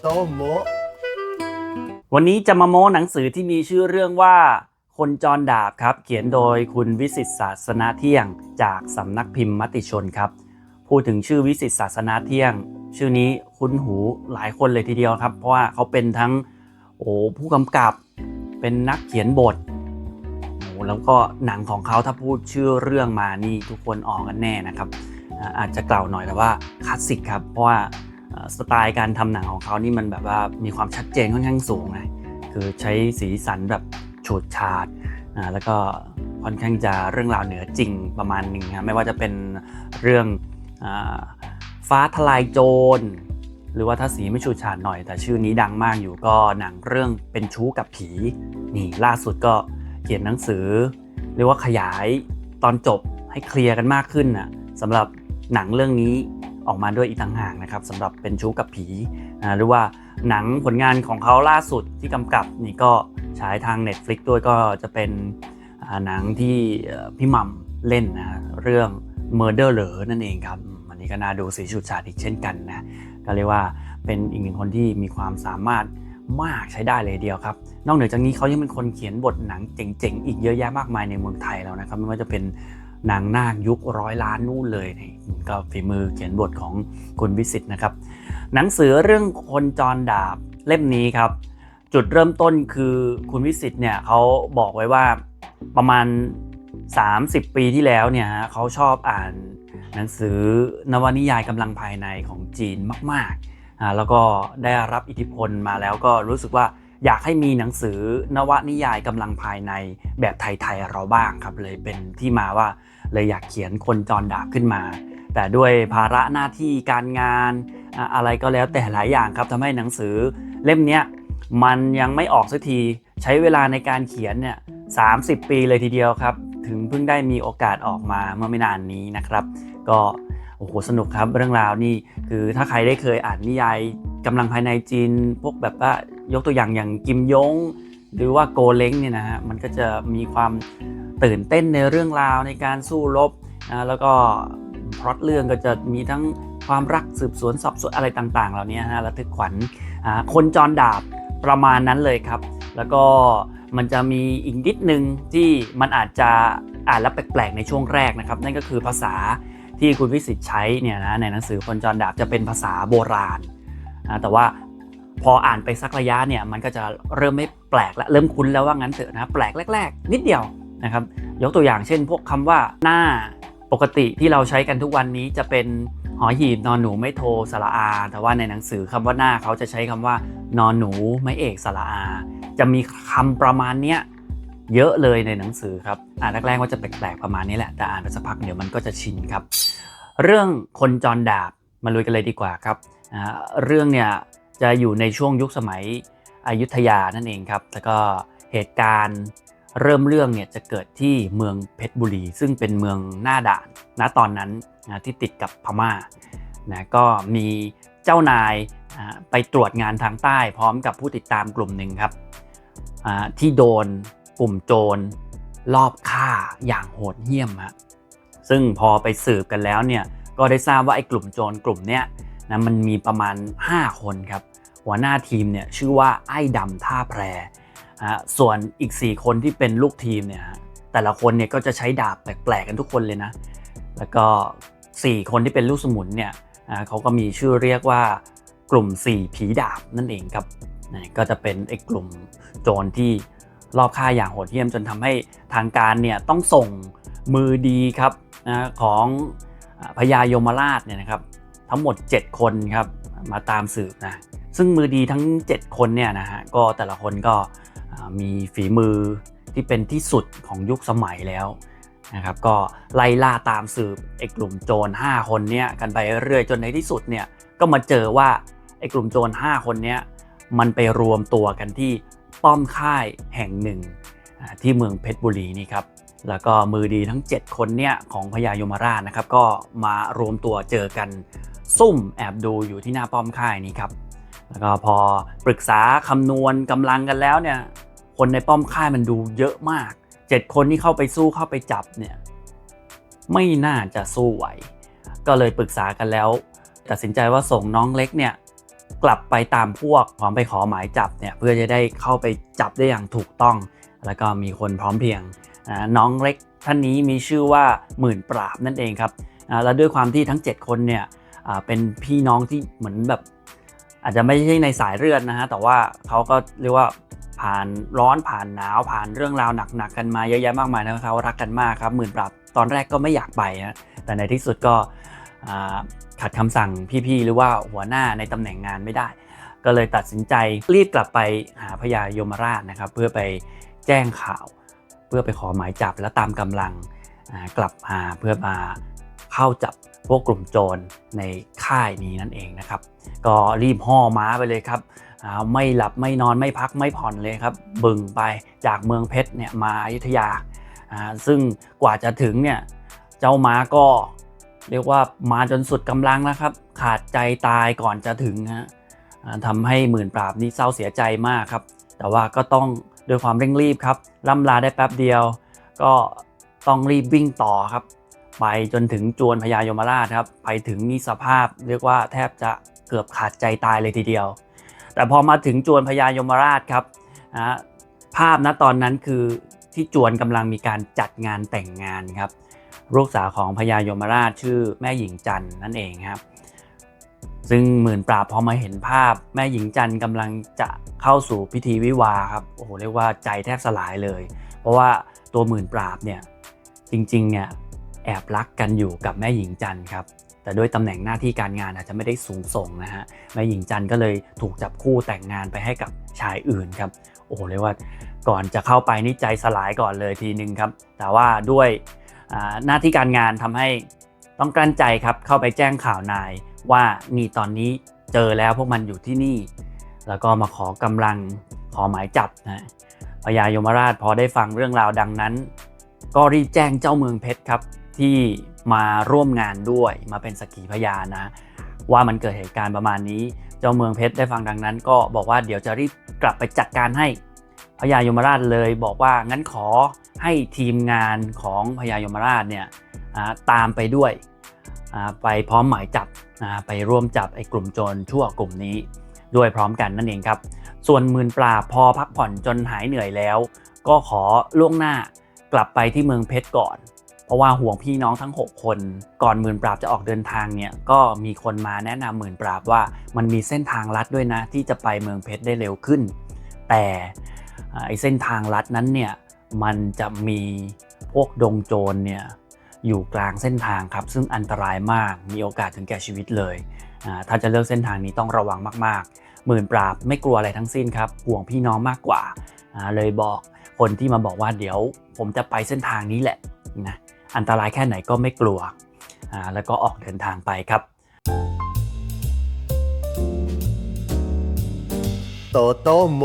โตโมวันนี้จะมาโม้หนังสือที่มีชื่อเรื่องว่า คนจรดาบครับ เขียนโดยคุณวิสิตศาสนาเที่ยง จากสำนักพิมพ์มติชนครับ พูดถึงชื่อวิสิตศาสนาเที่ยง ชื่อนี้คุ้นหูหลายคนเลยทีเดียวครับ เพราะว่าเขาเป็นทั้งโอ้ผู้กำกับเป็นนักเขียนบทโอ้แล้วก็หนังของเขาถ้าพูดชื่อเรื่องมานี่ทุกคนออกกันแน่นะครับ อาจจะกล่าวหน่อยแต่ว่าคลาสสิกครับเพราะว่า สไตล์การทำหนังของเขานี่มันแบบว่ามีความชัดเจนค่อนข้างสูงนะคือใช้สีสันแบบฉูดฉาดแล้วก็ค่อนข้างจะเรื่องราวเหนือจริงประมาณหนึ่งครับไม่ว่าจะเป็นเรื่องอฟ้าทลายโจร หรือว่าถ้าสีไม่ฉูดฉาดหน่อย แต่ชื่อนี้ดังมากอยู่ก็หนังเรื่องเป็นชู้กับผีนี่ล่าสุดก็เขียนหนังสือ เรียกว่าขยายตอนจบให้เคลียร์กันมากขึ้นนะสำหรับหนังเรื่องนี้ ออกมาด้วยอีกต่างหากนะครับสำหรับเป็นชู้กับผีนะหรือว่าหนังผลงานของเขาล่าสุดที่กำกับนี่ก็ฉายทาง Netflix ด้วยก็จะเป็นหนังที่พี่ม่ำเล่นนะเรื่อง Murder เหรอนั่นเองครับอันนี้ก็น่าดูสีฉูดฉาดอีกเช่นกันนะก็เรียกว่าเป็นอีกหนึ่งคนที่มีความสามารถมากใช้ได้เลยเดียวครับ นอกเหนือจากนี้เขายังเป็นคนเขียนบทหนังเจ๋งๆ อีกเยอะแยะมากมายในเมืองไทยแล้วนะครับ ไม่ว่าจะเป็น นังนาคยุคร้อยล้านนู่นเลยนี่ก็ฝีมือเขียนบทของคุณวิสิตนะครับ หนังสือเรื่องคนจรดาบเล่มนี้ครับ จุดเริ่มต้นคือคุณวิสิตเนี่ยเขาบอกไว้ว่าประมาณ 30 ปีที่แล้วเนี่ยฮะเขาชอบอ่านหนังสือนวนิยายกำลังภายในของจีนมากๆอ่าแล้วก็ได้รับอิทธิพลมาแล้วก็รู้สึกว่า อยากให้มีหนังสือนวนิยายกำลังภายในแบบไทยๆเราบ้างครับ เลยเป็นที่มาว่าเลยอยากเขียนคนจรดาบขึ้นมา แต่ด้วยภาระหน้าที่การงานอะไรก็แล้วแต่หลายอย่างครับทำให้หนังสือเล่มนี้มันยังไม่ออกสักทีใช้เวลาในการเขียนเนี่ย30ปีเลยทีเดียวครับ ถึงเพิ่งได้มีโอกาสออกมาเมื่อไม่นานนี้นะครับ ก็โอ้โหสนุกครับเรื่องราวนี่คือถ้าใครได้เคยอ่านนิยายกำลังภายในจีนพวกแบบว่า ยกตัวอย่างอย่างกิมยง หรือว่าโกเล้งเนี่ยนะฮะมันก็จะมีความตื่นเต้นในเรื่องราวในการสู้รบนะแล้วก็พล็อตเรื่องก็จะมีทั้งความรักสืบสวนสอบสวนอะไรต่างๆ เหล่านี้ฮะระทึกขวัญคนจรดาบประมาณนั้นเลยครับ แล้วก็มันจะมีอีกนิดนึงที่มันอาจจะอ่านแล้วแปลกๆในช่วงแรกนะครับ นั่นก็คือภาษาที่คุณวิสิตใช้เนี่ยนะในหนังสือคนจรดาบจะเป็นภาษาโบราณนะแต่ว่า พออ่านไปสักระยะเนี่ยมันก็จะเริ่มไม่แปลกและเริ่มคุ้นแล้วว่างั้นเถอะนะแปลกแรก ๆ นิดเดียวนะครับยกตัวอย่างเช่น พวกคำว่าหน้าปกติที่เราใช้กันทุกวันนี้จะเป็นหอหีบนอนหนูไม่โทสระอา แต่ว่าในหนังสือคำว่าหน้าเขาจะใช้คำว่านอนหนูไม่เอกสระอา จะมีคำประมาณเนี้ยเยอะเลยในหนังสือครับอ่านแรกๆว่าจะแปลกๆประมาณนี้แหละแต่อ่านไปสักพักเดี๋ยวมันก็จะชินครับ เรื่องคนจรดาบมาลุยกันเลยดีกว่าครับอ่าเรื่องเนี่ย จะอยู่ในช่วงยุคสมัยอยุธยานั่นเองครับ แล้วก็เหตุการณ์เริ่มเรื่องเนี่ยจะเกิดที่เมืองเพชรบุรี ซึ่งเป็นเมืองหน้าด่านณตอนนั้นนะที่ติดกับพม่านะก็มีเจ้านายไปตรวจงานทางใต้พร้อมกับผู้ติดตามกลุ่มหนึ่งครับที่โดนกลุ่มโจรลอบฆ่าอย่างโหดเหี้ยมฮะซึ่งพอไปสืบกันแล้วเนี่ยก็ได้ทราบว่าไอ้กลุ่มโจรกลุ่มเนี้ย นะมันมีประมาณ 5 คนครับ หัวหน้าทีมเนี่ยชื่อว่าไอ้ดำท่าแพรฮะส่วนอีก 4 คนที่เป็นลูกทีมเนี่ยแต่ละคนเนี่ยก็จะใช้ดาบแปลกๆกันทุกคนเลยนะ แล้วก็ 4 คนที่เป็นลูกสมุนเนี่ยเขาก็มีชื่อเรียกว่ากลุ่ม 4 ผีดาบนั่นเองครับก็จะเป็นไอ้กลุ่มโจรที่รอบฆ่าอย่างโหดเหี้ยมจนทำให้ทางการเนี่ยต้องส่งมือดีครับนะของพญายมราชเนี่ยนะครับ ทั้งหมด 7 คนครับมาตามสืบนะซึ่งมือดีทั้ง 7 คนเนี่ยนะฮะก็แต่ละคนก็มีฝีมือที่เป็นที่สุดของยุคสมัยแล้วนะครับก็ไล่ล่าตามสืบไอ้กลุ่มโจร5คนเนี่ยกันไปเรื่อยจนในที่สุดเนี่ยก็มาเจอว่าไอ้กลุ่มโจร5คนเนี้ยมันไปรวมตัวกันที่ป้อมค่ายแห่งหนึ่งที่เมืองเพชรบุรีนี่ครับแล้วก็มือดีทั้ง 7 คนเนี่ยของพญายมราชนะครับก็มารวมตัวเจอกัน ซุ่มแอบดูอยู่ที่หน้าป้อมค่ายนี้ครับ แล้วก็พอปรึกษาคำนวณกำลังกันแล้วเนี่ย คนในป้อมค่ายมันดูเยอะมาก 7 คนที่เข้าไปสู้เข้าไปจับเนี่ย ไม่น่าจะสู้ไหว ก็เลยปรึกษากันแล้ว ตัดสินใจว่าส่งน้องเล็กเนี่ยกลับไปตามพวกพร้อมไปขอหมายจับเนี่ยเพื่อจะได้เข้าไปจับได้อย่างถูกต้อง แล้วก็มีคนพร้อมเพียงน้องเล็กท่านนี้มีชื่อว่าหมื่นปราบนั่นเองครับแล้วด้วยความที่ทั้ง 7 คนเนี่ย เป็นพี่น้องที่เหมือนแบบอาจจะไม่ใช่ในสายเลือดนะฮะแต่ว่าเขาก็เรียกว่าผ่านร้อนผ่านหนาวผ่านเรื่องราวหนักๆกันมาเยอะแยะมากมายนะครับเขารักกันมากครับหมื่นปราบตอนแรกก็ไม่อยากไปนะแต่ในที่สุดก็ขัดคำสั่งพี่ๆหรือว่าหัวหน้าในตำแหน่งงานไม่ได้ ก็เลยตัดสินใจรีบกลับไปหาพญายมราชนะครับ เพื่อไปแจ้งข่าว เพื่อไปขอหมายจับและตามกำลังกลับมาเพื่อมา เข้าจับพวกกลุ่มโจรในค่ายนี้นั่นเองนะครับ ก็รีบห่อม้าไปเลยครับไม่หลับไม่นอนไม่พักไม่ผ่อนเลยครับ บึงไปจากเมืองเพชรเนี่ยมาอยุธยา ซึ่งกว่าจะถึงเนี่ยเจ้าม้าก็เรียกว่ามาจนสุดกำลังแล้วครับ ขาดใจตายก่อนจะถึงฮะทำให้หมื่นปราบนี่เศร้าเสียใจมากครับ แต่ว่าก็ต้องด้วยความเร่งรีบครับล่ำลาได้แป๊บเดียว ก็ต้องรีบวิ่งต่อครับ ไปจนถึงจวนพญายมราชครับ ไปถึงนี่สภาพเรียกว่าแทบจะเกือบขาดใจตายเลยทีเดียว แต่พอมาถึงจวนพญายมราชครับนะภาพณตอนนั้นคือที่จวนกำลังมีการจัดงานแต่งงานครับลูกสาวของพญายมราชชื่อแม่หญิงจันนั่นเองครับ ซึ่งหมื่นปราบพอมาเห็นภาพแม่หญิงจันทร์กำลังจะเข้าสู่พิธีวิวาครับโอ้โหเรียกว่าใจแทบสลายเลย เพราะว่าตัวหมื่นปราบเนี่ยจริงๆเนี่ย แอบรักกันอยู่กับแม่หญิงจันครับแต่ด้วยตำแหน่งหน้าที่การงานอาจจะไม่ได้สูงส่งนะฮะแม่หญิงจันก็เลยถูกจับคู่แต่งงานไปให้กับชายอื่นครับโอ้โหเรียกว่าก่อนจะเข้าไปนี่ใจสลายก่อนเลยทีนึงครับ แต่ว่าด้วยหน้าที่การงานทำให้ต้องกลั้นใจครับเข้าไปแจ้งข่าวนายว่านี่ตอนนี้เจอแล้วพวกมันอยู่ที่นี่ แล้วก็มาขอกำลังขอหมายจับนะพญายมราชพอได้ฟังเรื่องราวดังนั้น ก็รีบแจ้งเจ้าเมืองเพชรครับ ที่มาร่วมงานด้วยมาเป็นสักขีพยานนะว่ามันเกิดเหตุการณ์ประมาณนี้ เจ้าเมืองเพชรได้ฟังดังนั้น ก็บอกว่าเดี๋ยวจะรีบกลับไปจัดการให้พญายมราชเลยบอกว่างั้นขอให้ทีมงานของพญายมราชเนี่ยตามไปด้วยไปพร้อมหมายจับไปร่วมจับไอ้กลุ่มโจรชั่วกลุ่มนี้ ด้วยพร้อมกันนั่นเองครับ ส่วนมื่นปราพอพักผ่อนจนหายเหนื่อยแล้ว ก็ขอล่วงหน้ากลับไปที่เมืองเพชรก่อน เพราะว่าห่วงพี่น้องทั้ง 6 คน ก่อนหมื่นปราบจะออกเดินทางเนี่ยก็มีคนมาแนะนำหมื่นปราบว่ามันมีเส้นทางลัดด้วยนะ ที่จะไปเมืองเพชรได้เร็วขึ้น แต่อ่าไอเส้นทางลัดนั้นเนี่ยมันจะมีพวกดงโจรเนี่ยอยู่กลางเส้นทางครับ ซึ่งอันตรายมากมีโอกาสถึงแก่ชีวิตเลยอ่าถ้าจะเลือกเส้นทางนี้ต้องระวังมากๆ หมื่นปราบไม่กลัวอะไรทั้งสิ้นครับห่วงพี่น้องมากกว่าอ่าเลยบอกคนที่มาบอกว่าเดี๋ยวผมจะไปเส้นทางนี้แหละนะ อันตรายแค่ไหนก็ไม่กลัว แล้วก็ออกเดินทางไปครับ โตโตโม